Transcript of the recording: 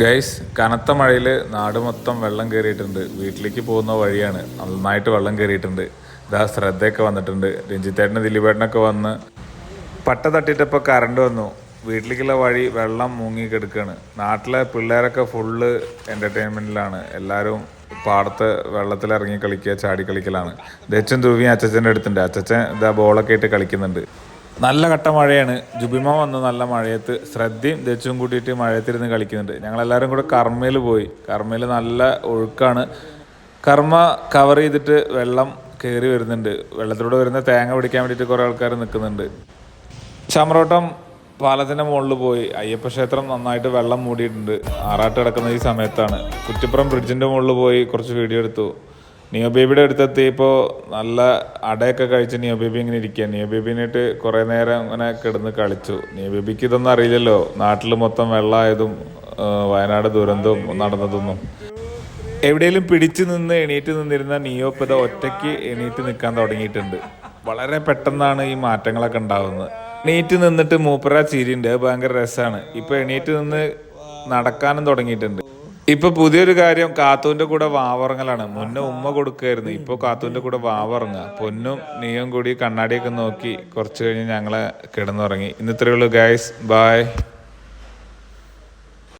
Guys കനത്ത മഴയിൽ നാട് മൊത്തം വെള്ളം കയറിയിട്ടുണ്ട് വീട്ടിലേക്ക് പോകുന്ന വഴിയാണ്. നന്നായിട്ട് വെള്ളം കയറിയിട്ടുണ്ട് ഇതാ ശ്രദ്ധയൊക്കെ വന്നിട്ടുണ്ട്. രഞ്ജിത്തേട്ടന് ദിലീപേട്ടനൊക്കെ വന്ന് പട്ട തട്ടിയിട്ടപ്പോൾ കറണ്ട് വന്നു. വീട്ടിലേക്കുള്ള വഴി വെള്ളം മുങ്ങി കിടക്കുകയാണ് നാട്ടിലെ പിള്ളേരൊക്കെ ഫുള്ള് എന്റർടൈൻമെന്റിലാണ് എല്ലാവരും പാടത്ത് വെള്ളത്തിൽ ഇറങ്ങി കളിക്കുക ചാടി കളിക്കലാണ്. ദച്ചും ധ്രുവിയും അച്ചച്ചന്റെ അടുത്തുണ്ട്. അച്ചച്ചൻ ഇതാ ബോളൊക്കെ ഇട്ട് കളിക്കുന്നുണ്ട്. നല്ല കട്ട മഴയാണ്. ജുബിമ വന്ന് നല്ല മഴയത്ത് ശ്രദ്ധയും ദച്ചും കൂട്ടിയിട്ട് മഴയത്തിരുന്ന് കളിക്കുന്നുണ്ട്. ഞങ്ങളെല്ലാവരും കൂടെ കർമ്മയിൽ പോയി. കർമ്മയിൽ നല്ല ഒഴുക്കാണ്. കർമ്മ കവർ ചെയ്തിട്ട് വെള്ളം കയറി വരുന്നുണ്ട്. വെള്ളത്തിലൂടെ വരുന്ന തേങ്ങ പിടിക്കാൻ വേണ്ടിയിട്ട് കുറേ ആൾക്കാർ നിൽക്കുന്നുണ്ട്. ചമറോട്ടം പാലത്തിന്റെ മുകളിൽ പോയി. അയ്യപ്പ ക്ഷേത്രം നന്നായിട്ട് വെള്ളം മൂടിയിട്ടുണ്ട്. ആറാട്ട് കിടക്കുന്ന ഈ സമയത്താണ്. കുറ്റിപ്പുറം ബ്രിഡ്ജിന്റെ മുകളിൽ പോയി കുറച്ച് വീഡിയോ എടുത്തു. നിയോ ബേബിയുടെ അടുത്തെത്തിയപ്പോൾ നല്ല അടയൊക്കെ കഴിച്ച് നിയോ ബേബി ഇങ്ങനെ ഇരിക്കുക നിയോ ബേബിനായിട്ട് കുറേ നേരം ഇങ്ങനെ കിടന്ന് കളിച്ചു. നിയോ ബേബിക്ക് ഇതൊന്നും അറിയില്ലല്ലോ. നാട്ടിൽ മൊത്തം വെള്ളമായതും വയനാട് ദുരന്തവും നടന്നതൊന്നും. എവിടെയെങ്കിലും പിടിച്ചു നിന്ന് എണീറ്റ് നിന്നിരുന്ന നിയോപ്പത ഒറ്റയ്ക്ക് എണീറ്റ് നിൽക്കാൻ തുടങ്ങിയിട്ടുണ്ട്. വളരെ പെട്ടെന്നാണ് ഈ മാറ്റങ്ങളൊക്കെ ഉണ്ടാകുന്നത് എണീറ്റ് നിന്നിട്ട് മൂപ്പര ചിരിയുണ്ട് ഭയങ്കര രസമാണ് ഇപ്പൊ എണീറ്റ് നിന്ന് നടക്കാനും തുടങ്ങിയിട്ടുണ്ട്. ഇപ്പൊ പുതിയൊരു കാര്യം കാത്തൂന്റെ കൂടെ വാവറങ്ങലാണ്. മുന്നേ ഉമ്മ കൊടുക്കായിരുന്നു ഇപ്പൊ കാത്തൂന്റെ കൂടെ വാവറങ്ങ പൊന്നും നീയും കൂടി കണ്ണാടിയൊക്കെ നോക്കി കുറച്ച് കഴിഞ്ഞ് ഞങ്ങളെ കിടന്നുറങ്ങി. ഇന്ന് ഇത്രയേ ഉള്ളൂ ഗൈസ് ബായ്